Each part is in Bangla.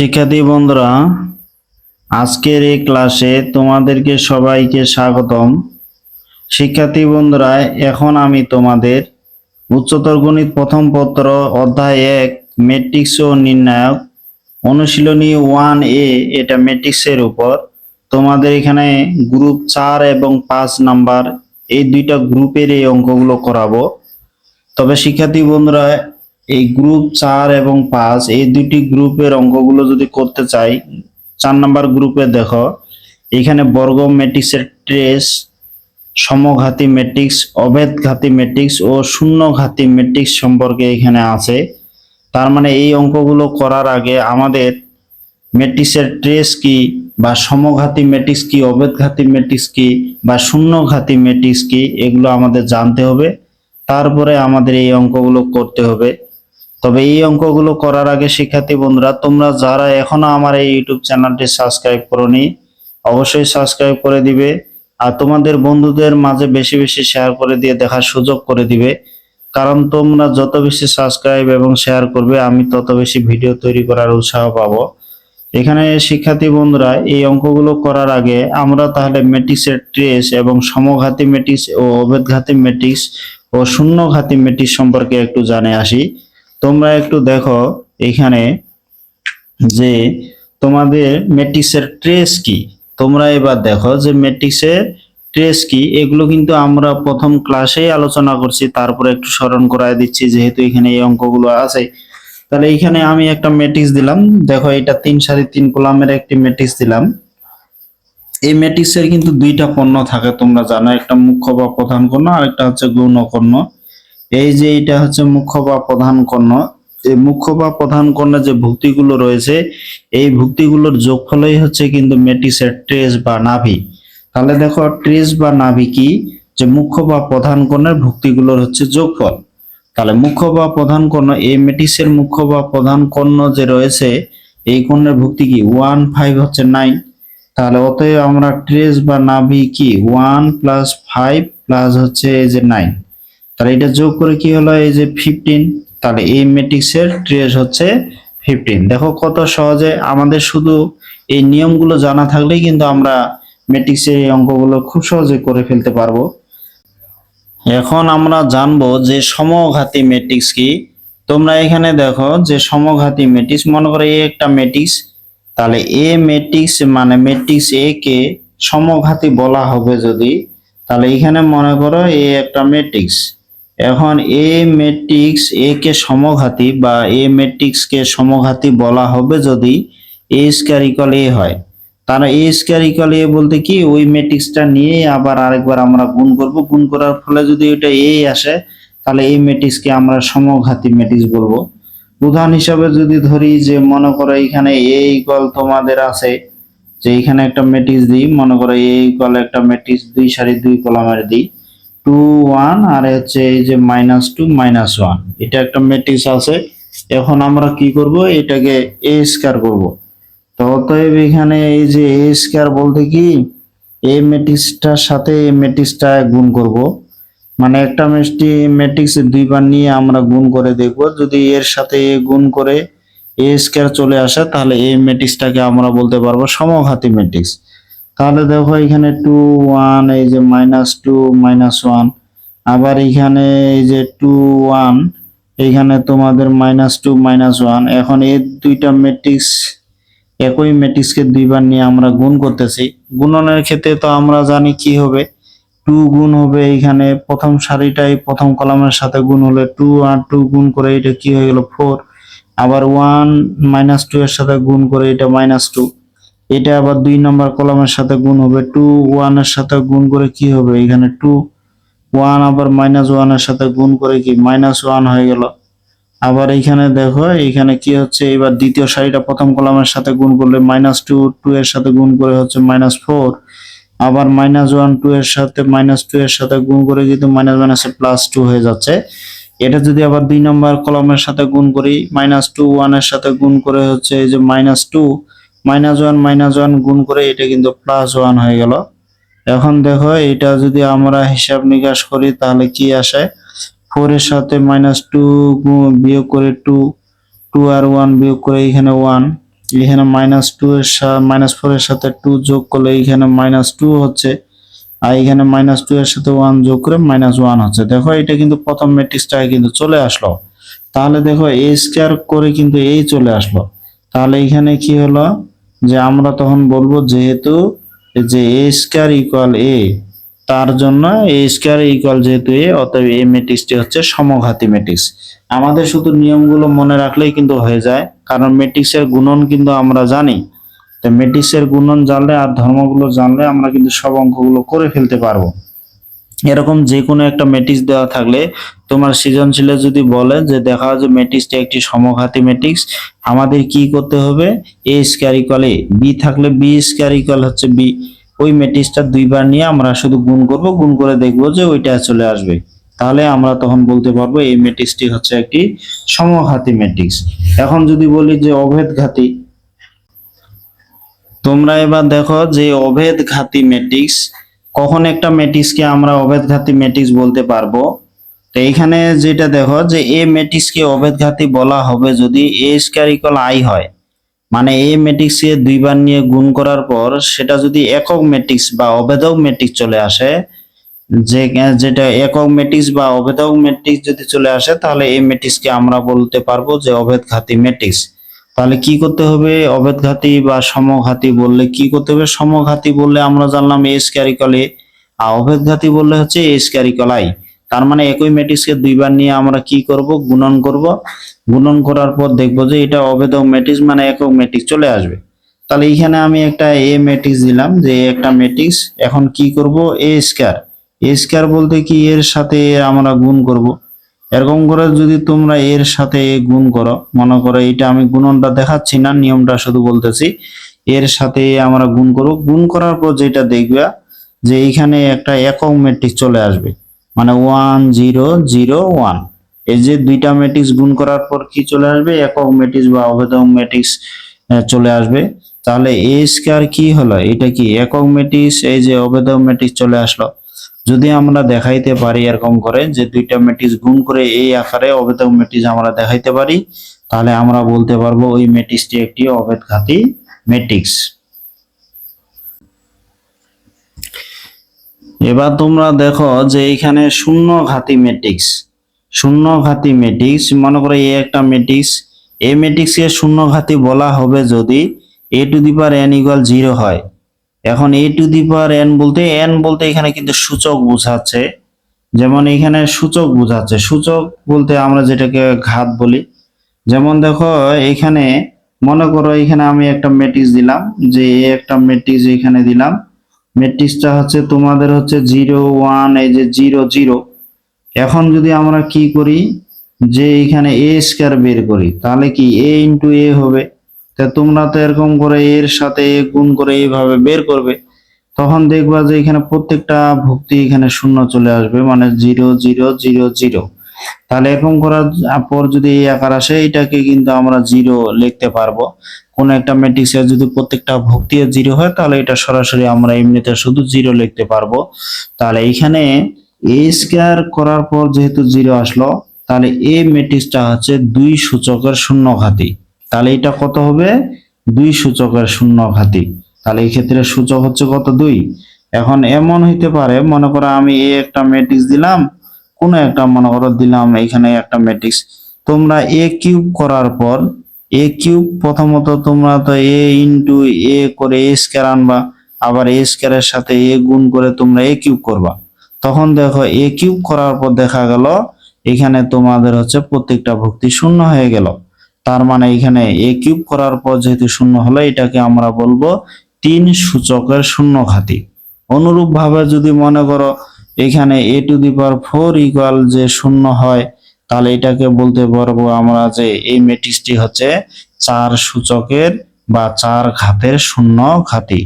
শিক্ষার্থী বন্ধুরা, আজকের এই ক্লাসে তোমাদেরকে সবাইকে স্বাগতম। শিক্ষার্থী বন্ধুরা, এখন আমি তোমাদের উচ্চতর গণিত প্রথম পত্র অধ্যায় এক ম্যাট্রিক্স ও নির্ণায়ক অনুশীলনী ওয়ান এ, এটা ম্যাট্রিক্সের উপর। তোমাদের এখানে গ্রুপ চার এবং পাঁচ নাম্বার এই দুইটা গ্রুপের এই অঙ্কগুলো করাবো। তবে শিক্ষার্থী বন্ধুরা এই গ্রুপ চার এবং পাঁচ, এই দুটি গ্রুপের অঙ্কগুলো যদি করতে চাই, চার নাম্বার গ্রুপে দেখো, এখানে বর্গ ম্যাট্রিক্সের ট্রেস সমঘাতী ম্যাট্রিক্স অভেদঘাতী ম্যাট্রিক্স ও শূন্যঘাতী ম্যাট্রিক্স সম্পর্কে এখানে আছে। তার মানে এই অঙ্কগুলো করার আগে আমাদের ম্যাট্রিক্সের ট্রেস কি বা সমঘাতী ম্যাট্রিক্স কি, অভেদঘাতী ম্যাট্রিক্স কি বা শূন্যঘাতী ম্যাট্রিক্স কি, এগুলো আমাদের জানতে হবে। তারপরে আমাদের এই অঙ্কগুলো করতে হবে। তবে এই অঙ্কগুলো করার আগে শিক্ষার্থী বন্ধুরা, তোমরা যারা এখনও আমার এই ইউটিউব চ্যানেলটি সাবস্ক্রাইব করোনি, অবশ্যই সাবস্ক্রাইব করে দিবে আর তোমাদের বন্ধুদের মাঝে বেশি বেশি শেয়ার করে দিয়ে দেখার সুযোগ করে দিবে। কারণ তোমরা যত বেশি সাবস্ক্রাইব এবং শেয়ার করবে, আমি তত বেশি ভিডিও তৈরি করার উৎসাহ পাবো। এখানে শিক্ষার্থী বন্ধুরা, এই অঙ্কগুলো করার আগে আমরা তাহলে ম্যাট্রিক্সের ট্রেস এবং সমঘাতী ম্যাট্রিক্স ও অভেদঘাতী ম্যাট্রিক্স ও শূন্যঘাতী ম্যাট্রিক্স সম্পর্কে একটু জানে আসি। তোমরা একটু দেখো এখানে যে তোমাদের ম্যাট্রিক্সের ট্রেস কি। তোমরা এবার দেখো যে ম্যাট্রিক্সের ট্রেস কি। এগুলো কিন্তু আমরা প্রথম ক্লাসেই আলোচনা করছি, তারপরে একটু স্মরণ করায় দিচ্ছি যেহেতু এখানে এই অঙ্কগুলো আছে। তাহলে এখানে আমি একটা ম্যাট্রিক্স দিলাম। দেখো এটা তিন সারি তিন কলামের একটি ম্যাট্রিক্স দিলাম। এই ম্যাট্রিক্সের কিন্তু দুইটা কর্ণ থাকে, তোমরা জানো, একটা মুখ্য বা প্রধান কর্ণ আর একটা হচ্ছে গৌণ কর্ণ। এই যে এটা হচ্ছে মুখ্য বা প্রধান কর্ণ, এই মুখ্য বা প্রধান কর্ণে যে ভুক্তিগুলো রয়েছে, এই ভুক্তিগুলোর যোগফলই হচ্ছে কিন্তু মেটিসের ট্রেস বা নাভি। তাহলে দেখো, ট্রেস বা নাভি কি? যে মুখ্য বা প্রধান কর্ণের ভুক্তিগুলোর হচ্ছে যোগফল। তাহলে মুখ্য বা প্রধান কর্ণ, এই মেটিসের মুখ্য বা প্রধান কর্ণ যে রয়েছে, এই কর্ণের ভুক্তি কি? ওয়ান ফাইভ হচ্ছে নাইন। তাহলে অতএব আমরা ট্রেস বা নাভি কি? ওয়ান প্লাস ফাইভ প্লাস হচ্ছে এই যে নাইন। তাহলে এটা যোগ করে কি হলো? এই যে ফিফটিন তাহলে এই ম্যাট্রিক্সের ট্রেস হচ্ছে ফিফটিন দেখো কত সহজে আমাদের শুধু এই নিয়মগুলো জানা থাকলেই কিন্তু আমরা ম্যাট্রিক্সের এই অঙ্কগুলো খুব সহজে করে ফেলতে পারব। এখন আমরা জানব যে সমঘাতী ম্যাট্রিক্স কি? তোমরা এখানে দেখো যে সমঘাতী ম্যাট্রিক্স মনে করো এই একটা ম্যাট্রিক্স তাহলে এ ম্যাট্রিক্স মানে ম্যাট্রিক্স এ কে সমঘাতী বলা হবে যদি, তাহলে এখানে মনে করো এ একটা ম্যাট্রিক্স এখন এ ম্যাট্রিক্স এ কে সমঘাতী বা এ ম্যাট্রিক্স কে সমঘাতী বলা হবে যদি এ স্কয়ার ইকুয়াল এ হয়। তাহলে এ স্কয়ার ইকুয়াল এ বলতে কি? ওই ম্যাট্রিক্সটা নিয়ে আবার আরেকবার আমরা গুণ করব। গুণ করার ফলে যদি ওইটা এ আসে, তাহলে এই ম্যাট্রিক্সকে আমরা সমঘাতী ম্যাট্রিক্স বলব। উদাহরণ হিসাবে যদি ধরি যে মনে করো এখানে এ ইকুয়াল তোমাদের আছে, যে এখানে একটা ম্যাট্রিক্স দিই, মনে করো এ ইকুয়াল একটা ম্যাট্রিক্স দুই সারি দুই কলামের দিই। টু ওয়ান আর হচ্ছে এই যে মাইনাস টু মাইনাস ওয়ান এটা একটা ম্যাট্রিক্স আছে। এখন আমরা কি করব? এটাকে এ স্কয়ার করব। তো অতএব এখানে এই যে এ স্কয়ার বলতে কি? এ ম্যাট্রিক্সটার সাথে এই ম্যাট্রিক্সটা গুণ করব। মানে একটা মিষ্টি ম্যাট্রিক্স দুইবার নিয়ে আমরা গুণ করে দেখব। যদি এর সাথে এ গুণ করে এ স্কয়ার চলে আসে, তাহলে এই ম্যাট্রিক্সটাকে আমরা বলতে পারব সমঘাতী ম্যাট্রিক্স তাহলে দেখো এখানে টু ওয়ান এই যে মাইনাস টু মাইনাস ওয়ান আবার এখানে এই যে টু ওয়ান এখানে তোমাদের মাইনাস টু মাইনাস ওয়ান এখন এই দুইটা ম্যাট্রিক্স একই ম্যাট্রিক্সকে দুইবার নিয়ে আমরা গুণ করতেছি। গুণনের ক্ষেত্রে তো আমরা জানি কি হবে? টু গুণ হবে এখানে। প্রথম সারিটাই প্রথম কলামের সাথে গুণ হলে টু আর টু গুণ করে এটা কি হয়ে গেল? ফোর আবার ওয়ান মাইনাস টু এর সাথে গুণ করে এটা মাইনাস টু এটা আবার দুই নম্বর কলামের সাথে গুণ হবে। টু ওয়ানের সাথে গুণ করে কি হবে? এখানে টু ওয়ান আবার মাইনাস ওয়ানের সাথে গুণ করে কি? মাইনাস ওয়ান হয়ে গেল। আবার এইখানে দেখো এইখানে কি হচ্ছে? এবার দ্বিতীয় সারিটা প্রথম কলামের সাথে গুণ করলে মাইনাস টু টু এর সাথে গুণ করে হচ্ছে মাইনাস ফোর। আবার মাইনাস ওয়ান, টু এর সাথে মাইনাস টু এর সাথে গুণ করে কিন্তু মাইনাস মাইনাসে প্লাস টু হয়ে যাচ্ছে। এটা যদি আবার দুই নম্বর কলমের সাথে গুণ করি, মাইনাস টু ওয়ানের সাথে গুণ করে হচ্ছে এই যে minus two minus one minus one গুণ করে এটা কিন্তু প্লাস ওয়ান হয়ে গেল। এখন দেখো, এটা যদি আমরা হিসাব নিকাশ করি, তাহলে কি আসে? ফোর এর সাথে মাইনাস টু বিয়োগ করে টু টু আর ওয়ান বিয়োগ করে এখানে ওয়ান এখানে মাইনাস টু এর মাইনাস ফোর এর সাথে টু যোগ করলে এখানে মাইনাস টু হচ্ছে, আর এখানে মাইনাস টু এর সাথে ওয়ান যোগ করে মাইনাস ওয়ান হচ্ছে। দেখো, এটা কিন্তু প্রথম ম্যাট্রিক্সটায় কিন্তু চলে আসলো। তাহলে দেখো এ স্কোয়ার করে কিন্তু এই চলে আসলো। তাহলে এখানে কি হলো? যে আমরা তখন বলব যেহেতু যে এ স্কোয়ার ইকুয়াল এ, তার জন্য এ স্কোয়ার ইকুয়াল যেহেতু এ, অতএব এ ম্যাট্রিক্সটি হচ্ছে সমঘাতী ম্যাট্রিক্স আমাদের শুধু নিয়মগুলো মনে রাখলেই কিন্তু হয়ে যায়, কারণ ম্যাট্রিক্সের গুণন কিন্তু আমরা জানি। তো ম্যাট্রিক্সের গুণন জানলে আর ধর্মগুলো জানলে আমরা কিন্তু সব অঙ্কগুলো করে ফেলতে পারব। এরকম যে কোনো একটা ম্যাট্রিক্স দেওয়া থাকলে তোমার সৃজনশীলে যদি বলে যে দেখা যে ম্যাট্রিক্সটা একটি সমঘাতী ম্যাট্রিক্স, আমাদের কি করতে হবে? A square equal A B থাকলে বি স্কোয়ার ইকুয়াল হচ্ছে বি ওই ম্যাট্রিক্সটা দুইবার নিয়ে আমরা শুধু গুণ করব, গুণ করে দেখব যে ওইটা চলে আসবে। তাহলে আমরা তখন বলতে পারব এই ম্যাট্রিক্সটি হচ্ছে একটি সমঘাতী ম্যাট্রিক্স। এখন যদি বলি যে অভেদঘাতী, তোমরা এবার দেখো যে অভেদঘাতী ম্যাট্রিক্স কখন একটা ম্যাট্রিক্সকে আমরা অভেদঘাতী ম্যাট্রিক্স বলতে পারব? তো এইখানে যেটা দেখো যে এ ম্যাট্রিক্সকে অভেদঘাতী বলা হবে যদি এ স্কয়ার ইকুয়াল আই হয়। মানে এ ম্যাট্রিক্সকে দুইবার নিয়ে গুণ করার পর সেটা যদি একক ম্যাট্রিক্স বা অভেদক ম্যাট্রিক্স চলে আসে, যে যেটা একক ম্যাট্রিক্স বা অভেদক ম্যাট্রিক্স যদি চলে আসে, তাহলে এই ম্যাট্রিক্সকে আমরা বলতে পারব যে অভেদঘাতী ম্যাট্রিক্স। তাহলে কি করতে হবে? অভেদঘাতী বা সমঘাতী বললে কি করতে হবে? সমঘাতী বললে আমরা জানলাম এ স্কয়ার ইকুয়াল এ আর অভেদঘাতী বললে হচ্ছে এ স্কয়ার ইকুয়াল আই তার মানে একই ম্যাট্রিক্সকে দুইবার নিয়ে আমরা কি করব? গুণন করব। গুণন করার পর দেখব যে এটা অভেদক ম্যাট্রিক্স মানে একক ম্যাট্রিক্স চলে আসবে। তাহলে এখানে আমি একটা এ ম্যাট্রিক্স দিলাম, যে একটা ম্যাট্রিক্স এখন কি করব? এ স্কয়ার এ স্কয়ার বলতে কি? এর সাথে আমরা গুণ করব। এরকম করে যদি তোমরা এর সাথে গুণ করো, মনে করো এটা আমি গুণনটা দেখাচ্ছি না, নিয়মটা শুধু বলতেছি, এর সাথে আমরা গুণ করব। গুণ করার পর যেটা দেখবে যে এখানে একটা একক ম্যাট্রিক্স চলে আসবে মানে ওয়ান জিরো জিরো ওয়ান এই যে দুইটা ম্যাট্রিক্স গুণ করার পর কি চলে আসবে? একক ম্যাট্রিক্স বা অভেদক ম্যাট্রিক্স চলে আসবে। তাহলে এ স্কয়ার কি হলো? এটা কি একক ম্যাট্রিক্স এই যে অভেদক ম্যাট্রিক্স চলে আসলো। যদি আমরা দেখাইতে পারি এরকম করে যে দুইটা ম্যাট্রিক্স গুণ করে এই আকারে অভেদক ম্যাট্রিক্স আমরা দেখাইতে পারি, তাহলে আমরা বলতে পারব ওই ম্যাট্রিক্সটি একটি অভেদঘাতী ম্যাট্রিক্স। এবার তোমরা দেখো যে এখানে শূন্য ঘাতি ম্যাট্রিক্স শূন্য ঘাতি ম্যাট্রিক্স, মনে করো এই একটা ম্যাট্রিক্স, এই ম্যাট্রিক্সকে শূন্য ঘাতি বলা হবে যদি A to the power N equal zero হয়। এখন A to the power N বলতে এন বলতে এখানে কিন্তু সূচক বোঝাচ্ছে। যেমন এখানে সূচক বোঝাচ্ছে। সূচক বলতে আমরা যেটাকে ঘাত বলি। যেমন দেখো, এখানে মনে করো এখানে আমি একটা ম্যাট্রিক্স দিলাম, যে একটা ম্যাট্রিক্স এখানে দিলাম। ম্যাট্রিক্সটা হচ্ছে তোমাদের হচ্ছে জিরো ওয়ান এই যে জিরো জিরো এখন যদি আমরা কি করি, যে এখানে এ স্কয়ার বের করি, তাহলে কি এ ইন্টু এ হবে? তা তোমরা তো এরকম করে এর সাথে গুণ করে এইভাবে বের করবে, তখন দেখবা যে এখানে প্রত্যেকটা ভুক্তি এখানে শূন্য চলে আসবে মানে জিরো জিরো জিরো জিরো। তাহলে এরকম করার পর যদি এই আকার আসে এটাকে কিন্তু আমরা জিরো লিখতে পারব। কোন একটা ম্যাট্রিক্সের যদি প্রত্যেকটা ভুক্তি জিরো হয়, তাহলে এটা সরাসরি আমরা এমনিতে শুধু জিরো লিখতে পারব। তাহলে এখানে এ স্কয়ার করার পর যেহেতু জিরো আসলো, তাহলে এ ম্যাট্রিক্সটা হচ্ছে দুই সূচকের শূন্য ঘাতি তাহলে এটা কত হবে? দুই সূচকের শূন্য ঘাতি তাহলে এই ক্ষেত্রে সূচক হচ্ছে কত? দুই। এখন এমন হইতে পারে, মনে করো আমি এ একটা ম্যাট্রিক্স দিলাম, কোনো একটা মনে করো দিলাম এখানে একটা ম্যাট্রিক্স তোমরা এ কিউব করার পর, এ কিউব প্রথমত তোমরা তো এ ইন্টু এ করে এ স্কয়ার আনবা, আবার এ স্কয়ারের সাথে এ গুণ করে তোমরা এ কিউব করবা। তখন দেখো এ কিউব করার পর দেখা গেল, এখানে তোমাদের হচ্ছে প্রত্যেকটা ভক্তি শূন্য হয়ে গেল। তার মানে এখানে এ কিউব করার পর যেহেতু শূন্য হলো, এটাকে আমরা বলব তিন সূচকের শূন্য ঘাতি অনুরূপ ভাবে যদি মনে করো এখানে A to the power four equal যে শূন্য হয়, তাহলে এটাকে বলতে পারব আমরা যে এই ম্যাট্রিক্সটি হচ্ছে চার সূচকের বা চার ঘাতের শূন্য ঘাতি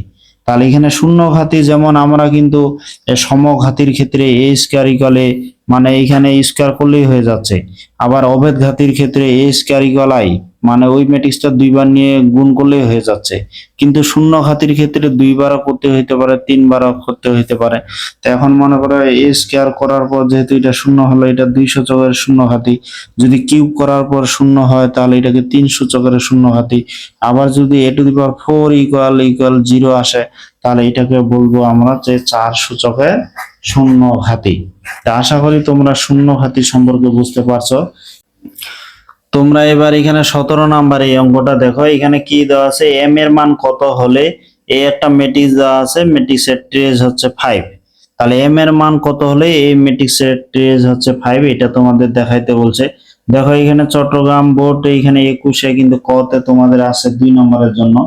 তাহলে এখানে শূন্য ঘাতি যেমন আমরা কিন্তু সমঘাতির ক্ষেত্রে এ স্কয়ার ইকুয়ালে মানে এইখানে স্কোয়ার করলেই হয়ে যাচ্ছে। আবার অভেদ ঘাতির ক্ষেত্রে এ স্কোয়ার ইকুয়াল আই মানে ওই ম্যাট্রিক্সটা দুইবার নিয়ে গুণ করলেই হয়ে যাচ্ছে। কিন্তু শূন্য ঘাতির ক্ষেত্রে দুইবারও করতে হইতে পারে, তিনবারও করতে হইতে পারে। তো এখন মনে করো এ স্কোয়ার করার পর যেহেতু এটা শূন্য হলো, এটা দুই সূচকের শূন্য ঘাতি। যদি কিউব করার পর শূন্য হয়, তাহলে এটাকে তিন সূচকের শূন্য ঘাতি। আবার যদি A to the power four equal equal zero আসে, তাহলে এটাকে বলব আমরা যে চার সূচকের শূন্য ঘাতি। তা আশা করি তোমরা শূন্য ঘাতি সম্পর্কে বুঝতে পারছ। তোমরা এবার এখানে সতেরো নাম্বার এই অঙ্কটা দেখো। এখানে কি দেওয়া আছে? এম এর মান কত হলে এই একটা ম্যাট্রিক্স দেওয়া আছে? ম্যাট্রিক্সের ট্রেস হচ্ছে ফাইভ তাহলে এম এর মান কত হলে এই ম্যাট্রিক্সের ট্রেস হচ্ছে ফাইভ এটা তোমাদের দেখাইতে বলছে। দেখো, এখানে চট্টগ্রাম বোর্ড, এখানে একুশে কিন্তু কতে তোমাদের আছে দুই নম্বরের জন্য।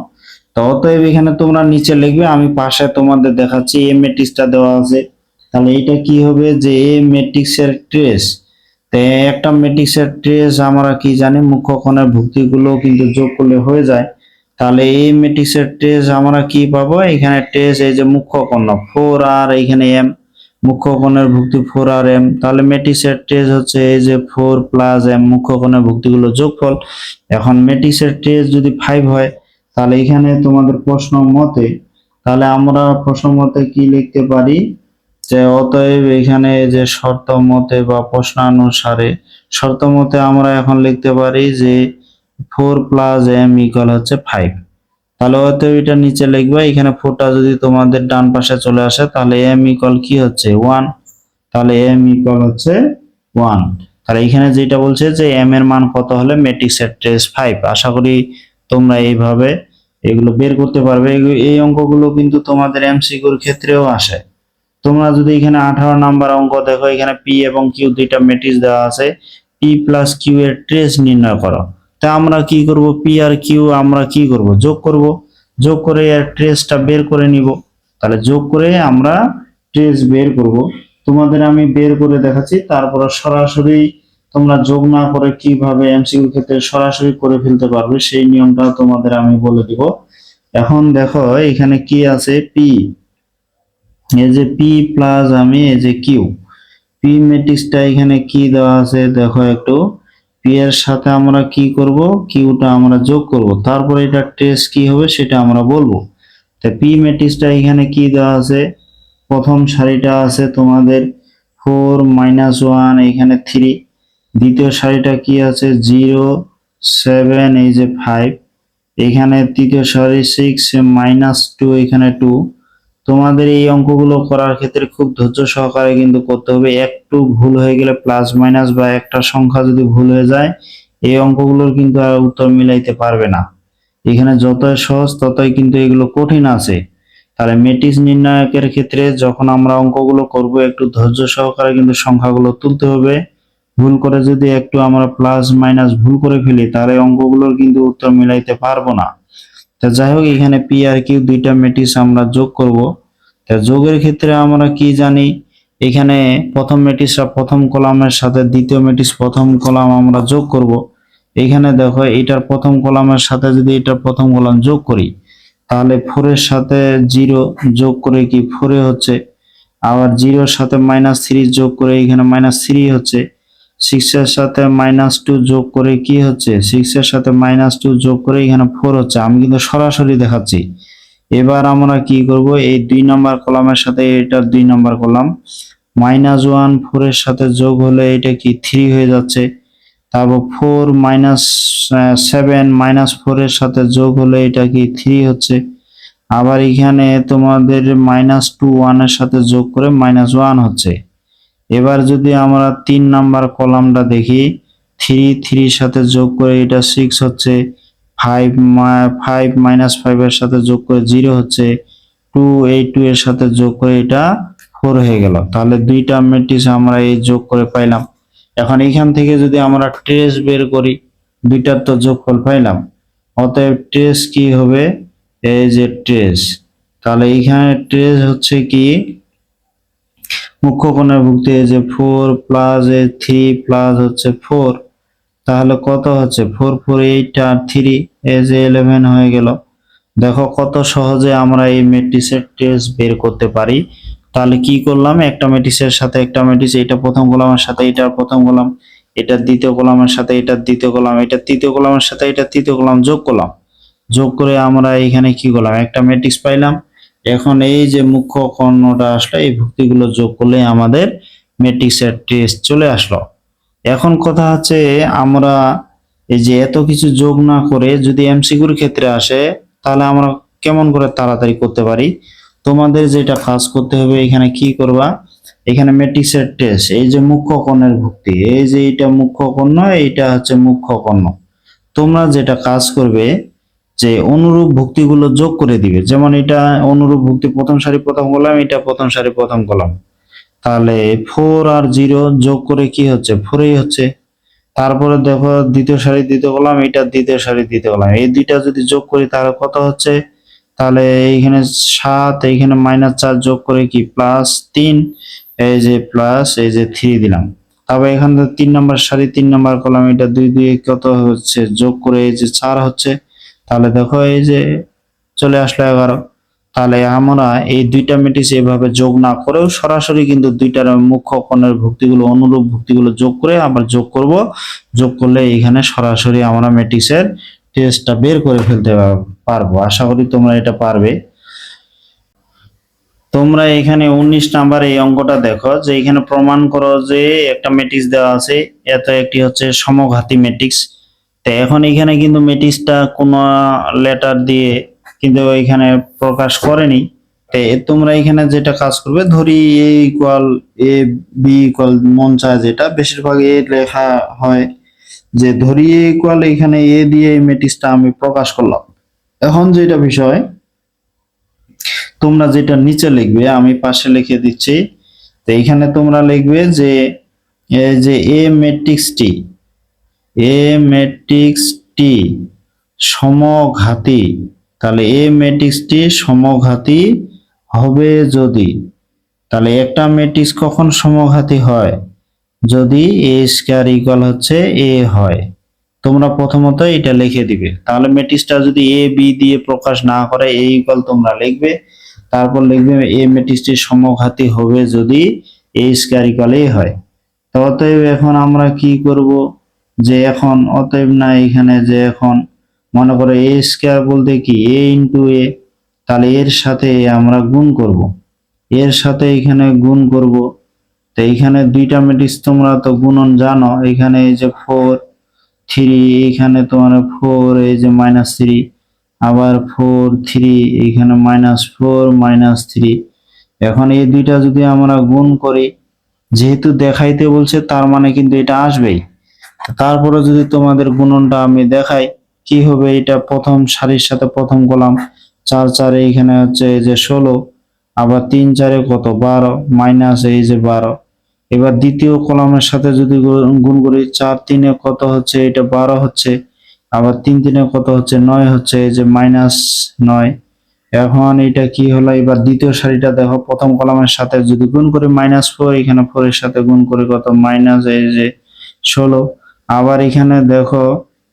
তো অতএব এখানে তোমরা নিচে লিখবে, আমি পাশে তোমাদের দেখাচ্ছি এই ম্যাট্রিক্সটা দেওয়া আছে। তাহলে এটা কি হবে? যে এই ম্যাট্রিক্সের ট্রেস তো একটা ম্যাট্রিক্সের ট্রেস আমরা কি জানি মুখ্য কোণের ভুক্তিগুলো কিন্তু যোগ করলে হয়ে যায়। তাহলে এই ম্যাট্রিক্সের ট্রেস আমরা কি পাবো? এখানে ট্রেস এই যে মুখ্য কোণ ফোর আর এইখানে এম মুখ্য কোণের ভুক্তি ফোর আর এম তাহলে ম্যাট্রিক্সের ট্রেস হচ্ছে এই যে ফোর প্লাস এম মুখ্য কোণের ভুক্তিগুলো যোগফল। এখন ম্যাট্রিক্সের ট্রেস যদি ফাইভ হয়, তাহলে এখানে তোমাদের প্রশ্ন মতে, তাহলে আমরা প্রশ্ন মতে কি লিখতে পারি? যে অতএব এখানে যে শর্ত মতে বা প্রশ্নানুসারে, শর্ত মতে আমরা এখন লিখতে পারি যে ফোর প্লাস এম ইকুয়াল হচ্ছে ফাইভ তাহলে অতএব এটা নিচে লিখবে, এখানে ফোরটা যদি তোমাদের ডান পাশে চলে আসে, তাহলে এম ইকুয়াল কি হচ্ছে? ওয়ান তাহলে এম ইকুয়াল হচ্ছে ওয়ান তাহলে এখানে যেটা বলছে যে এম এর মান কত হলে ম্যাট্রিক্সের ট্রেস ফাইভ আশা করি তোমরা এইভাবে এগুলো বের করতে পারবে। এই অঙ্কগুলো কিন্তু তোমাদের এমসিকিউর ক্ষেত্রেও আসে। তোমরা যদি এখানে আঠারো নাম্বার অঙ্ক দেখো, এখানে পি এবং কিউ দুইটা ম্যাট্রিক্স দেওয়া আছে। পি প্লাস কিউ এর ট্রেস নির্ণয় করো। তা আমরা কি করব? পি আর কিউ আমরা কি করব? যোগ করব। যোগ করে এর ট্রেসটা বের করে নিব। তাহলে যোগ করে আমরা ট্রেস বের করব। তোমাদের আমি বের করে দেখাচ্ছি, তারপর সরাসরি তোমরা যোগ না করে কীভাবে এমসিকিউ ক্ষেত্রে সরাসরি করে ফেলতে পারবে, সেই নিয়মটা তোমাদের আমি বলে দিব। এখন দেখো, এখানে কি আছে? পি এই যে পি প্লাস আমি এই যে কিউ পি ম্যাট্রিক্সটা এখানে কি দেওয়া আছে দেখো একটু। পি এর সাথে আমরা কি করব? কিউটা আমরা যোগ করব। তারপরে এটা টেস্ট কি হবে সেটা আমরা বলব। তা পি ম্যাট্রিক্সটা এখানে কি দেওয়া আছে? প্রথম সারিটা আছে তোমাদের ফোর মাইনাস ওয়ান এখানে থ্রি দ্বিতীয় সারিটা কি আছে? জিরো সেভেন এই যে ফাইভ এখানে তৃতীয় সারি সিক্স মাইনাস টু এখানে টু তোমাদের এই অঙ্কগুলো করার ক্ষেত্রে খুব ধৈর্য সহকারে কিন্তু করতে হবে। একটু ভুল হয়ে গেলে প্লাস মাইনাস বা একটা সংখ্যা যদি ভুল হয়ে যায়, এই অঙ্কগুলোর কিন্তু আর উত্তর মিলাইতে পারবে না। এখানে যতই সহজ ততই কিন্তু এগুলো কঠিন আছে। তাহলে মেট্রিক্স নির্ণায়কের ক্ষেত্রে যখন আমরা অঙ্কগুলো করব, একটু ধৈর্য সহকারে কিন্তু সংখ্যাগুলো তুলতে হবে। ভুল করে যদি একটু আমরা প্লাস মাইনাস ভুল করে ফেলি, তাহলে অঙ্কগুলোর কিন্তু উত্তর মিলাইতে পারব না। তা যাই হোক, এখানে পি আর কিউ দুইটা ম্যাট্রিক্স আমরা যোগ করব। তা যোগের ক্ষেত্রে আমরা কি জানি, এখানে প্রথম ম্যাট্রিক্সটা প্রথম কলামের সাথে দ্বিতীয় ম্যাট্রিক্স প্রথম কলাম আমরা যোগ করব। এখানে দেখো, এটার প্রথম কলামের সাথে যদি এটার প্রথম কলাম যোগ করি, তাহলে ফোরের সাথে জিরো যোগ করে কি ফোরে হচ্ছে, আবার জিরোর সাথে মাইনাস থ্রি যোগ করে এখানে মাইনাস থ্রি হচ্ছে। সিক্স এর সাথে মাইনাস টু যোগ করে কি হচ্ছে? সিক্স এর সাথে মাইনাস টু যোগ করে এখানে ফোর হচ্ছে। আমি কিন্তু সরাসরি দেখাচ্ছি। এবার আমরা কি করব? এই দুই নাম্বার কলামের সাথে এটার দুই number column minus one four এর সাথে যোগ হলে এটা কি থ্রি হয়ে যাচ্ছে? তারপর ফোর মাইনাস সেভেন মাইনাস সাথে যোগ হলে এটা কি থ্রি হচ্ছে? আবার এখানে তোমাদের মাইনাস টু ওয়ানের সাথে যোগ করে মাইনাস ওয়ান হচ্ছে। এবার যদি আমরা তিন নাম্বার কলামটা দেখি, থ্রি, থ্রির সাথে যোগ করে এটা সিক্স হচ্ছে ফাইভ ফাইভ মাইনাস ফাইভের সাথে যোগ করে জিরো হচ্ছে টু এই টু এর সাথে যোগ করে এটা ফোর হয়ে গেল। তাহলে দুইটা ম্যাট্রিক্স আমরা এই যোগ করে পাইলাম। এখন এখান থেকে যদি আমরা ট্রেস বের করি, দুইটার তো যোগ যোগফল পাইলাম। অতএব ট্রেস কি হবে? এই যে ট্রেস তাহলে এখানে ট্রেস হচ্ছে কি? মুখ্য কোণের ভুক্তি যে four plus A three plus হচ্ছে ফোর তাহলে কত হচ্ছে? ফোর ফোর এইট আর থ্রি এই যে ইলেভেন হয়ে গেল। দেখো কত সহজে আমরা এই ম্যাট্রিক্সের ট্রেস বের করতে পারি। তাহলে কি করলাম? একটা ম্যাট্রিক্সের সাথে একটা ম্যাট্রিক্স এটা প্রথম কলামের সাথে এটা প্রথম কলাম এটা দ্বিতীয় কলামের সাথে, এটা দ্বিতীয় কলাম এটা তৃতীয় কলামের সাথে, এটা তৃতীয় কলাম যোগ করলাম। যোগ করে আমরা এখানে কি করলাম? একটা ম্যাট্রিক্স পাইলাম। এখন এই যে মুখ্য কর্ণটা আসলো, এই ভুক্তিগুলো যোগ করলে আমাদের ম্যাট্রিক্সের টেস্ট চলে আসলো। এখন কথা হচ্ছে আমরা এই যে এত কিছু যোগ না করে যদি এমসিকিউর ক্ষেত্রে আসে, তাহলে আমরা কেমন করে তাড়াতাড়ি করতে পারি? তোমাদের যেটা কাজ করতে হবে, এখানে কি করবা? এখানে ম্যাট্রিক্সের টেস্ট এই যে মুখ্য কর্ণের ভুক্তি, এই যে এটা মুখ্য কর্ণ, এইটা হচ্ছে মুখ্য কর্ণ। তোমরা যেটা কাজ করবে যে অনুরূপ ভুক্তিগুলো যোগ করে দিবে। যেমন এটা অনুরূপ ভুক্তি প্রথম সারি প্রথম কলাম, এটা প্রথম সারি প্রথম কলাম। তাহলে ফোর আর জিরো যোগ করে কি হচ্ছে? ফোরই হচ্ছে। তারপরে দেখো দ্বিতীয় সারি দ্বিতীয় কলাম, এটা দ্বিতীয় সারি দ্বিতীয় কলাম। এই দুইটা যদি যোগ করি তাহলে কত হচ্ছে? তাহলে এইখানে সাত, এইখানে মাইনাস চার যোগ করে কি? প্লাস তিন, এই যে প্লাস এই যে থ্রি দিলাম। তারপর এখান থেকে তিন নম্বর সারি, তিন নম্বর কলাম, এটা দুই দুই কত হচ্ছে? যোগ করে এই যে চার হচ্ছে। তাহলে দেখো এই যে চলে আসলো এগারো। তাহলে আমরা এই দুইটা ম্যাট্রিক্স এভাবে যোগ না করেও সরাসরি কিন্তু দুইটার মুখ্য কোণের ভুক্তিগুলো, অনুরূপ ভুক্তিগুলো যোগ করে আবার যোগ করব। যোগ করলে এখানে সরাসরি আমরা ম্যাট্রিক্সের টেস্টটা বের করে ফেলতে পার- পারব। আশা করি তোমরা এটা পারবে। তোমরা এখানে উনিশ নাম্বার এই অঙ্কটা দেখো যে এখানে প্রমাণ করো যে একটা ম্যাট্রিক্স দেওয়া আছে, এত একটি হচ্ছে সমঘাতী ম্যাট্রিক্স তো এখন এখানে কিন্তু ম্যাট্রিক্সটা কোনো লেটার দিয়ে কিন্তু এখানে প্রকাশ করেনি। তোমরা এখানে যেটা কাজ করবে, ধরি A equal A B equal মন চায় যেটা, বেশিরভাগ এ লেখা হয় যে ধরি এ ইকুয়াল এখানে এ দিয়ে এই ম্যাট্রিক্সটা আমি প্রকাশ করলাম। এখন যেটা বিষয়, তোমরা যেটা নিচে লিখবে, আমি পাশে লিখে দিচ্ছি। তো এখানে তোমরা লিখবে যে যে এ ম্যাট্রিক্সটি এ ম্যাট্রিক্সটি সমঘাতী। তাহলে এ ম্যাট্রিক্সটি সমঘাতী হবে যদি, তাহলে একটা ম্যাট্রিক্স কখন সমঘাতী হয়? যদি এ স্কয়ার ইকুয়াল হচ্ছে এ হয়। তোমরা প্রথমত এটা লিখে দিবে। তাহলে ম্যাট্রিক্সটা যদি এ বি দিয়ে প্রকাশ না করে এ ইকুয়াল তোমরা লিখবে। তারপর লিখবে এ ম্যাট্রিক্সটি সমঘাতী হবে যদি এ স্কয়ার ইকুয়াল এ হয়। তো অতএব এখন আমরা কি করব? যে এখন অতএব না এখানে যে এখন মনে করো এ স্কয়ার বলতে কি এ ইন্টু এ তাহলে এর সাথে আমরা গুণ করব। এর সাথে এখানে গুণ করব। তো এইখানে দুইটা ম্যাট্রিক্স তোমরা তো গুণন জানো। এখানে এই যে ফোর থ্রি এখানে তোমার ফোর এই যে মাইনাস থ্রি আবার ফোর থ্রি এখানে মাইনাস ফোর মাইনাস থ্রি এখন এই দুইটা যদি আমরা গুণ করি, যেহেতু দেখাইতে বলছে, তার মানে কিন্তু এটা আসবেই। তারপরে যদি তোমাদের গুণনটা আমি দেখাই, কি হবে? এটা প্রথম সারির সাথে প্রথম কলাম চার চারে এখানে হচ্ছে এই যে ষোলো, আবার তিন চারে কত? বারো, মাইনাস এই যে বারো। এবার দ্বিতীয় কলামের সাথে যদি গুণ করি, চার তিনে কত হচ্ছে? এটা বারো হচ্ছে। আবার তিন তিনে কত হচ্ছে? নয় হচ্ছে, এই যে মাইনাস নয়। এখন এটা কি হলো? এবার দ্বিতীয় সারিটা দেখো, প্রথম কলামের সাথে যদি গুণ করি, মাইনাস ফোর, এখানে ফোর এর সাথে গুণ করি কত? মাইনাস এই যে ষোলো। আবার এখানে দেখো,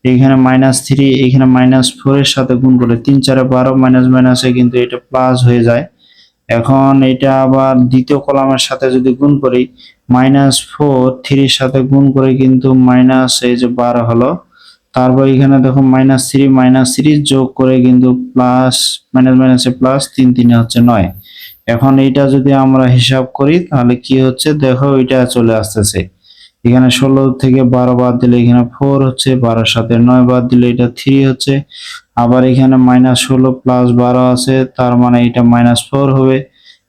এখানে মাইনাস থ্রি এখানে মাইনাস ফোর এর সাথে গুণ করে তিন, চারে বারো মাইনাস মাইনাসে কিন্তু এটা প্লাস হয়ে যায়। এখন এটা আবার দ্বিতীয় কলামের সাথে যদি গুণ করি মাইনাস ফোর থ্রির সাথে গুণ করে কিন্তু মাইনাস এই যে বারো হলো, তারপর এখানে দেখো মাইনাস থ্রি মাইনাস থ্রি যোগ করে কিন্তু প্লাস মাইনাস মাইনাসে প্লাস তিন, তিনে হচ্ছে নয়। এখন এইটা যদি আমরা হিসাব করি, তাহলে কি হচ্ছে? দেখো, এটা চলে আসতেছে। এখানে ষোলো থেকে বারো বাদ দিলে এখানে ফোর হচ্ছে বারোর সাথে নয় বাদ দিলে এটা থ্রি হচ্ছে। আবার এখানে মাইনাস ষোলো প্লাস বারো আছে, তার মানে এটা মাইনাস ফোর হবে।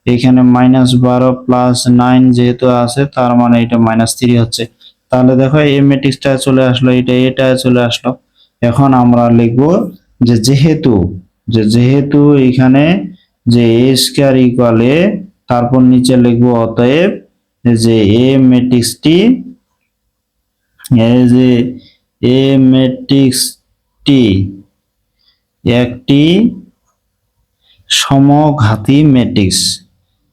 এখানে মাইনাস বারো প্লাস নাইন যেহেতু আছে, তার মানে এটা মাইনাস থ্রি হচ্ছে। তাহলে দেখো এই ম্যাট্রিক্সটা চলে আসলো, এটা এটা চলে আসলো। এখন আমরা লিখব যে যেহেতু যে যেহেতু এখানে যে এ স্কয়ার ইকুয়াল তারপর নিচে লিখব অতএব যে এ ম্যাট্রিক্সটি যে এ ম্যাট্রিক্সটি একটি সমঘাতী ম্যাট্রিক্স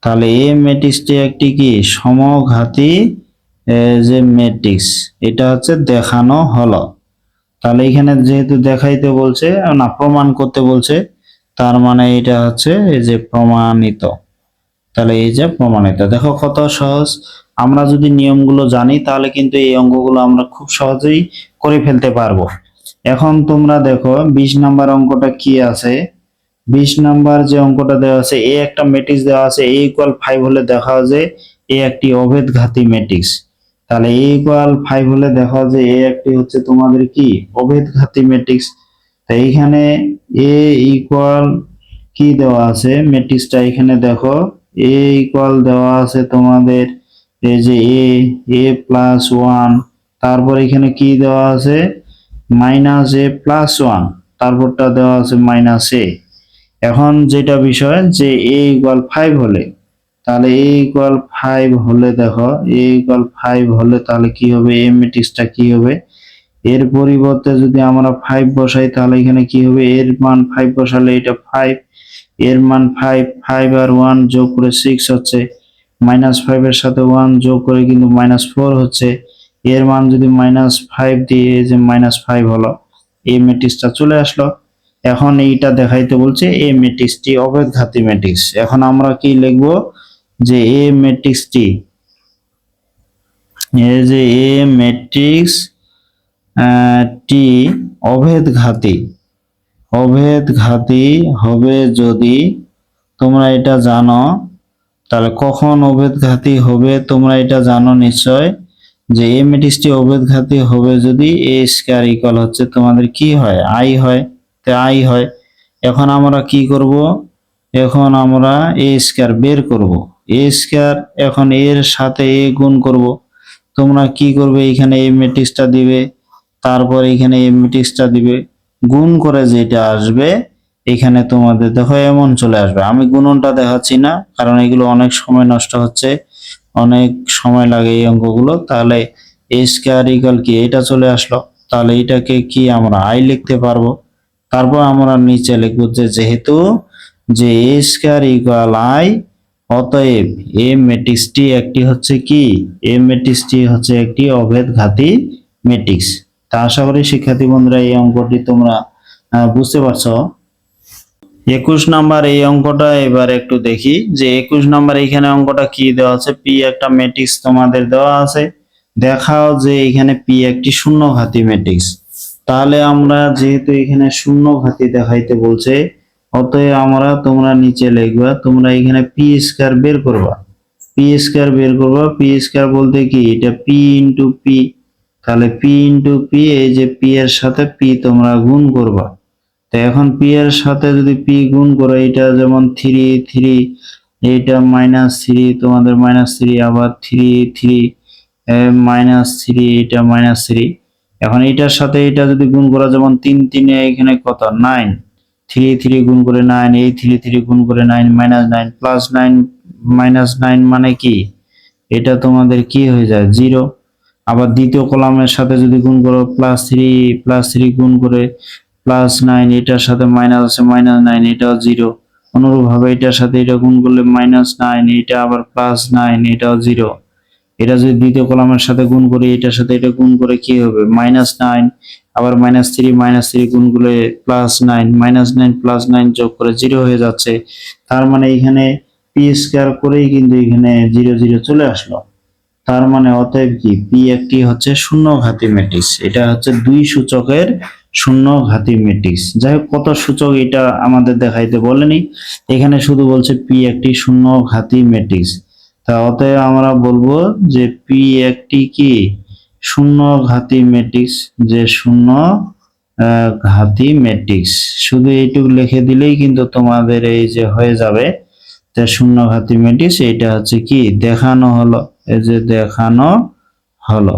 তাহলে এ ম্যাট্রিক্সটি একটি কি? সমঘাতী যে ম্যাট্রিক্স এটা হচ্ছে দেখানো হলো। তাহলে এখানে যেহেতু দেখাইতে বলছে, না, প্রমাণ করতে বলছে, তার মানে এটা হচ্ছে এই যে প্রমাণিত। তাহলে এই যে প্রমাণিত। দেখো কত সহজ। আমরা যদি নিয়মগুলো জানি, তাহলে কিন্তু এই অঙ্কগুলো আমরা খুব সহজেই করে ফেলতে পারব। এখন তোমরা দেখো, বিশ নাম্বার অঙ্কটা কি আছে? বিশ নাম্বার যে অঙ্কটা দেওয়া আছে, এ একটা ম্যাট্রিক্স দেওয়া আছে, এ ইকুয়াল ফাইভ হলে দেখা যে এ একটি অভেদঘাতী ম্যাট্রিক্স তাহলে এ ইকুয়াল ফাইভ হলে দেখা যে এ একটি হচ্ছে তোমাদের কি? অভেদঘাতী ম্যাট্রিক্স তাই এখানে এ ইকুয়াল কি দেওয়া আছে? ম্যাট্রিক্সটা এখানে দেখো। এ ইকুয়াল দেওয়া আছে তোমাদের এই যে এ এ প্লাস ওয়ান তারপর এখানে কি দেওয়া আছে? মাইনাস এ প্লাস ওয়ান তারপরটা দেওয়া আছে মাইনাস এ এখন যেটা বিষয়, যে এ ইকুয়াল ফাইভ হলে, তাহলে এ ইকুয়াল ফাইভ হলে দেখো এ ইকুয়াল ফাইভ হলে তাহলে কি হবে? এ ম্যাট্রিক্সটা কি হবে? এর পরিবর্তে যদি আমরা ফাইভ বসাই, তাহলে এখানে কি হবে? এর মান ফাইভ বসালে এটা ফাইভ এর মান ফাইভ ফাইভ আর ওয়ান যোগ করে সিক্স হচ্ছে। মাইনাস ফাইভ এর সাথে ওয়ান যোগ করে কিন্তু মাইনাস ফোর হচ্ছে। এর মান যদি মাইনাস ফাইভ দিয়ে যে মাইনাস ফাইভ হলো, এই ম্যাট্রিক্সটা চলে আসলো। এখন এইটা দেখাইতে বলছে এ ম্যাট্রিক্সটি অবেদঘাতী ম্যাট্রিক্স এখন আমরা কি লিখব? যে এ ম্যাট্রিক্সটি এই যে এ ম্যাট্রিক্স টি অভেদঘাতী। অভেদঘাতী হবে যদি তোমরা এটা জানো তাহলে কখন অভেদঘাতী হবে তোমরা এটা জানো নিশ্চয় যে এ ম্যাট্রিক্সটি অভেদঘাতী হবে যদি এ স্কয়ার ইকুয়াল হচ্ছে, তোমাদের কি হয়? আই হয়। তে আই হয়। এখন আমরা কি করব? এখন আমরা এ স্কয়ার বের করব। এ স্কয়ার এখন এর সাথে এ গুণ করব। তোমরা কি করবে? এখানে এই ম্যাট্রিক্সটা দিবে। তারপর এখানে এই ম্যাট্রিক্সটা দিবে। গুণ করে যেটা আসবে এখানে তোমাদের দেখো এমন চলে আসবে। আমি গুণনটা দেখাচ্ছি না, কারণ এগুলো অনেক সময় নষ্ট হচ্ছে, অনেক সময় লাগে এই অঙ্কগুলো। তাহলে এ স্কয়ার ইকাল কি? এটা চলে আসলো। তাহলে এটাকে কি আমরা আই লিখতে পারব? তারপর আমরা নিচে লিখব যে যেহেতু যে এ স্কয়ার ইকুয়াল আই অতএব এ ম্যাট্রিক্সটি একটি হচ্ছে কি? এ ম্যাট্রিক্সটি হচ্ছে একটি অভেদঘাতী ম্যাট্রিক্স তা আশা করি শিক্ষার্থী বন্ধুরা, এই অঙ্কটি তোমরা বুঝতে পারছ। একুশ নাম্বার এই অঙ্কটা, এবার একটু দেখি যে একুশ নাম্বার এখানে অঙ্কটা কি দেওয়া আছে? পি একটা ম্যাট্রিক্স তোমাদের দেওয়া আছে। দেখাও যে এখানে পি একটি শূন্য ঘাতি ম্যাট্রিক্স তাহলে আমরা যেহেতু এখানে শূন্য ঘাতি দেখাইতে বলছে, অতএব আমরা তোমরা নিচে লিখবা, তোমরা এখানে পি স্কয়ার বের করবা। পি স্কয়ার বের করবা। পি স্কয়ার বলতে কি? এটা পি ইন্টু পি তাহলে পি ইন্টু পি এই যে পি এর সাথে পি তোমরা গুণ করবা। এখন পি এর সাথে যদি পি গুণ করো এটা যেমন থ্রি থ্রি এইটা মাইনাস থ্রি তোমাদের মাইনাস থ্রি আবার থ্রি থ্রি মাইনাস থ্রি এটা মাইনাস থ্রি এখন এটার সাথে এটা যদি গুণ করা, যেমন তিন, তিনে এখানে কত? নাইন থ্রি থ্রি গুণ করে নাইন এই থ্রি থ্রি গুণ করে nine minus nine plus nine minus nine মানে কি? এটা তোমাদের কি হয়ে যায়? জিরো আবার দ্বিতীয় কলামের সাথে যদি গুণ করো প্লাস থ্রি প্লাস থ্রি গুণ করে প্লাস নাইন, এটার সাথে মাইনাস আছে, মাইনাস নাইন এটাও জিরো। অনুরূপভাবে এটার সাথে এটা গুণ করলে মাইনাস নাইন, এটা আবার প্লাস নাইন, এটাও জিরো। এটা যদি দ্বিতীয় কলামের সাথে গুণ করি, এটার সাথে এটা গুণ করে কি হবে? মাইনাস নাইন, আবার মাইনাস থ্রি মাইনাস থ্রি গুণ করলে plus nine, minus nine, plus nine যোগ করে জিরো হয়ে যাচ্ছে। তার মানে এখানে পি স্কোয়ার করেই কিন্তু এখানে জিরো জিরো চলে আসলো। তার মানে অতএব কি? পি একটি হচ্ছে শূন্য ঘাতি ম্যাট্রিক্স এটা হচ্ছে দুই সূচকের শূন্য ঘাতি ম্যাট্রিক্স যাই হোক, কত সূচক এটা আমাদের দেখাইতে বলেনি। এখানে শুধু বলছে পি একটি শূন্য ঘাতি ম্যাট্রিক্স তা অতএব আমরা বলব যে পি একটি কি? শূন্য ঘাতি ম্যাট্রিক্স যে শূন্য ঘাতি ম্যাট্রিক্স শুধু এইটুকু লিখে দিলেই কিন্তু তোমাদের এই যে হয়ে যাবে যে শূন্য ঘাতি ম্যাট্রিক্স এটা হচ্ছে কি? দেখানো হলো। এই যে দেখানো হলো।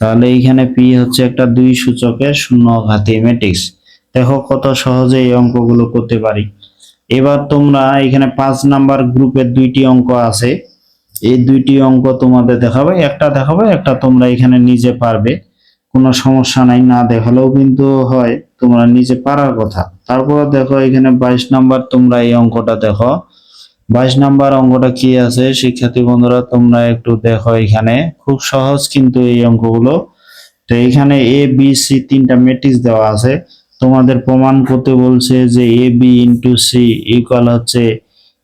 তাহলে এইখানে পি হচ্ছে একটা দুই সূচকের শূন্য ঘাতি ম্যাট্রিক্স দেখো কত সহজে এই অঙ্কগুলো করতে পারি। এবার তোমরা এখানে পাঁচ নাম্বার গ্রুপের দুইটি অঙ্ক আছে। এই দুইটি অঙ্ক তোমাদের দেখাবে। একটা দেখাবে, একটা তোমরা এখানে নিজে পারবে। কোনো সমস্যা নাই, না দেখালেও কিন্তু হয়। তোমরা নিজে পারার কথা। তারপর দেখো এখানে বাইশ নাম্বার তোমরা এই অঙ্কটা দেখো। বাইশ নাম্বার অঙ্কটা কি আছে? শিক্ষার্থী বন্ধুরা, তোমরা একটু দেখো এখানে। খুব সহজ কিন্তু এই অঙ্কগুলো। তো এখানে এ বি সি তিনটা ম্যাট্রিক্স দেওয়া আছে। তোমাদের প্রমাণ করতে বলছে যে A B into C equal হচ্ছে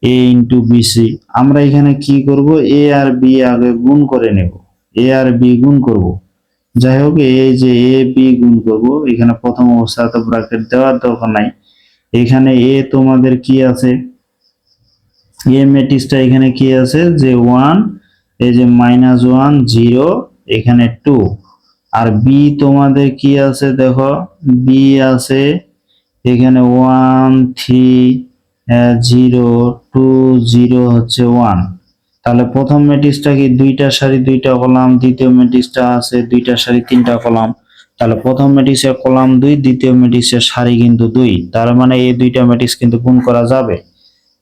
এ ইন্টু বিসি আমরা এখানে কি করব? এ আর বি আগে গুণ করে নেব। এ আর বি গুণ করব। যাই হোক, এই যে এ বি গুণ করব, এখানে প্রথম অবস্থায় তো ব্র্যাকেট দেওয়ার দরকার নাই। এখানে এ তোমাদের কি আছে? এ ম্যাট্রিক্সটা এখানে কি আছে? যে ওয়ান এই যে মাইনাস ওয়ান জিরো এখানে টু আর বি তোমাদের কি আছে দেখো? বি আছে এখানে one three zero two zero হচ্ছে ওয়ান তাহলে প্রথম ম্যাট্রিক্সটা কি দুইটা সারি দুইটা কলাম, দ্বিতীয় ম্যাট্রিক্সটা আছে দুইটা সারি তিনটা কলাম। তাহলে প্রথম ম্যাট্রিক্সের কলাম দুই, দ্বিতীয় ম্যাট্রিক্সের সারি কিন্তু দুই। তার মানে এই দুইটা ম্যাট্রিক্স কিন্তু গুণ করা যাবে।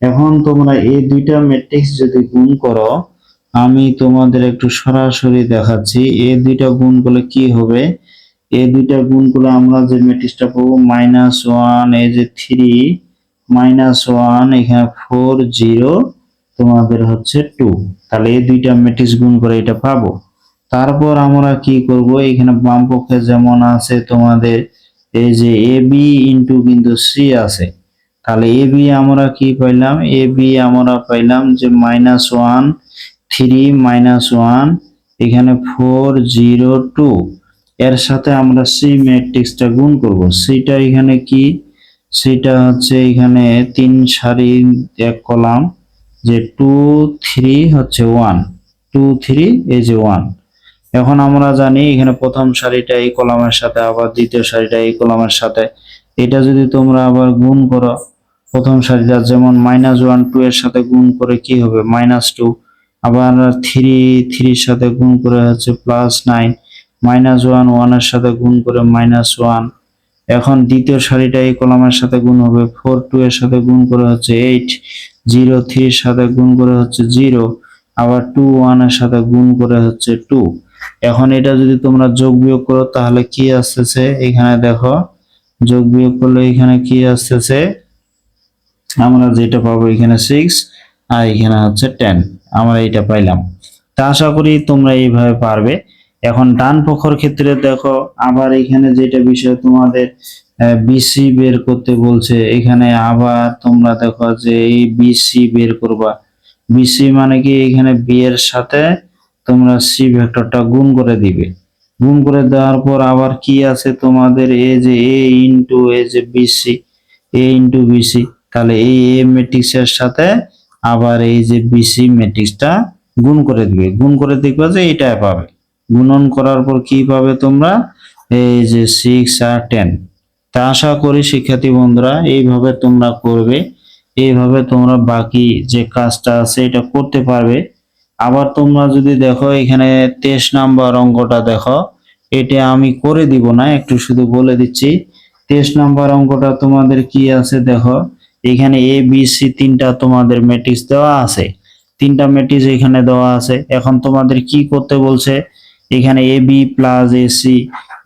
এখন তোমরা এই দুইটা ম্যাট্রিক্স যদি গুণ করো, আমি তোমাদের একটু সরাসরি দেখাচ্ছি। এই দুইটা গুণ করলে কি হবে? এই দুইটা গুণ করলে আমরা যে ম্যাট্রিক্সটা পাবো মাইনাস ওয়ান এই যে থ্রি মাইনাস ওয়ান এখানে ফোর জিরো তোমাদের হচ্ছে টু তাহলে এই দুইটা ম্যাট্রিক্স গুণ করে এটা পাবো। তারপর আমরা কি করব? এখানে বাম পক্ষে যেমন আছে তোমাদের, এই যে এ বি ইন্টু কিন্তু সি আছে। তাহলে এ বি আমরা কি পাইলাম? এ বি আমরা পাইলাম যে minus one three minus one এখানে ফোর জিরো টু এর সাথে আমরা সি ম্যাট্রিক্সটা গুণ করব। সিটা এখানে কি? সেটা হচ্ছে এখানে তিন সারি এক কলাম যে টু থ্রি হচ্ছে ওয়ান টু থ্রি এই যে ওয়ান এখন আমরা জানি এখানে প্রথম সারিটা এই কলামের সাথে, আবার দ্বিতীয় সারিটা এই কলামের সাথে। এটা যদি তোমরা আবার গুণ করো প্রথম সারিটা যেমন মাইনাস ওয়ান টু এর সাথে গুণ করে কি হবে? মাইনাস টু আবার থ্রি থ্রির সাথে গুণ করে হচ্ছে প্লাস নাইন মাইনাস ওয়ান ওয়ানের সাথে গুণ করে মাইনাস ওয়ান এখন দ্বিতীয় সারিটা এই কলামের সাথে গুণ হবে। ফোর টু এর সাথে গুণ করে হচ্ছে এইট জিরো থ্রির সাথে গুণ করে হচ্ছে জিরো আবার টু ওয়ানের সাথে গুণ করে হচ্ছে টু এখন এটা যদি তোমরা যোগ বিয়োগ করো, তাহলে কি আসতেছে? এখানে দেখো, যোগ বিয়োগ করলে এখানে কি আসতেছে? আমরা যেটা পাবো এখানে সিক্স আর এখানে হচ্ছে টেন আমরা এটা পাইলাম। তা আশা করি তোমরা এইভাবে পারবে। এখন ডান পক্ষর ক্ষেত্রে দেখো, আবার এখানে যেটা বিষয় তোমাদের বিসি বের করতে বলছে, এখানে আবার তোমরা দেখো যে এই বিসি বের করবা। বিসি মানে কি? এখানে বি এর সাথে তোমরা সি ভেক্টরটা গুণ করে দিবে। গুণ করে দেওয়ার পর আবার কি আছে তোমাদের? এ যে এ ইন্টু এ যে বিসি এ ইন্টু বিসি তাহলে এই এ ম্যাট্রিক্সের সাথে আবার এই যে বিসি ম্যাট্রিক্সটা গুণ করে দিবে। গুণ করে দেখবে যে এটা পাবে। গুণন করার পর কি পাবে তোমরা? এই যে সিক্স আর টেন তা আশা করি শিক্ষার্থী বন্ধুরা, এইভাবে তোমরা করবে। এইভাবে তোমরা বাকি যে কাজটা আছে এটা করতে পারবে। আবার তোমরা যদি দেখো এখানে তেইশ নাম্বার অঙ্কটা দেখো, এটা আমি করে দিব না, একটু শুধু বলে দিচ্ছি। তেইশ নাম্বার অঙ্কটা তোমাদের কি আছে দেখো? এখানে এ বি সি তিনটা তোমাদের ম্যাট্রিক্স দেওয়া আছে। তিনটা ম্যাট্রিক্স এখানে দেওয়া আছে। এখন তোমাদের কি করতে বলছে? এখানে A B plus A C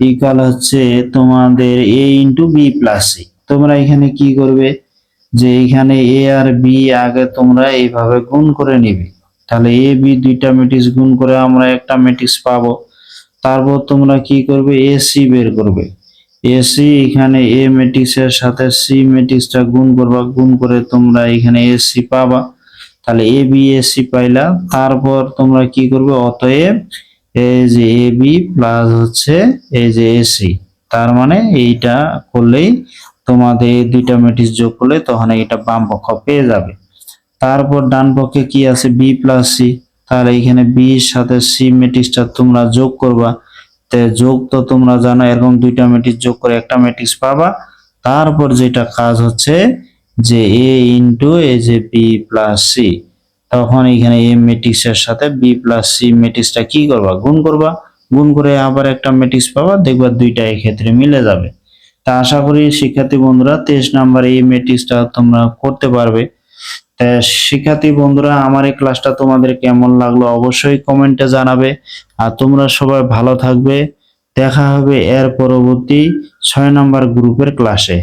equal হচ্ছে তোমাদের A into B plus C তোমরা এখানে কি করবে? যে এখানে এ আর বি আগে তোমরা এইভাবে গুণ করে নিবে। তাহলে এ বি দুইটা ম্যাট্রিক্স গুণ করে আমরা একটা ম্যাট্রিক্স পাবো। তারপর তোমরা কি করবে? এ সি বের করবে। এ সি এখানে এ ম্যাট্রিক্সের সাথে সি ম্যাট্রিক্সটা গুণ করবা, গুণ করে তোমরা এখানে এ সি পাবা। তাহলে এ বি এ সি পাইলা। তারপর তোমরা কি করবে? অতএব এই যে এ বি প্লাস হচ্ছে এই যে এসি তার মানে এইটা করলেই তোমাদের এই দুইটা ম্যাট্রিক্স যোগ করলে তখন এটা বাম পক্ষ পেয়ে যাবে। তারপর ডান পক্ষে কি আছে? বি প্লাস সি তাহলে এখানে বি সাথে সি ম্যাট্রিক্সটা তোমরা যোগ করবা। যোগ তো তোমরা জানো এরকম দুইটা ম্যাট্রিক্স যোগ করে একটা ম্যাট্রিক্স পাবা। তারপর যেটা কাজ হচ্ছে যে এ ইন্টু এ যে বি প্লাস সি তখন এখানে এ ম্যাট্রিক্সের সাথে বি প্লাস সি ম্যাট্রিক্সটা কি করবা? গুণ করবা। গুণ করে আবার একটা ম্যাট্রিক্স পাবা, দেখবা দুইটা ক্ষেত্রে মিলে যাবে। তা আশা করি শিক্ষার্থী বন্ধুরা, তেইশ নাম্বার এই ম্যাট্রিক্সটা তোমরা করতে পারবে। শিক্ষার্থী বন্ধুরা, আমার এই ক্লাসটা তোমাদের কেমন লাগল অবশ্যই কমেন্টে জানাবে। আর তোমরা সবাই ভালো থাকবে। দেখা হবে এর পরবর্তী ছয় নম্বর গ্রুপের ক্লাসে।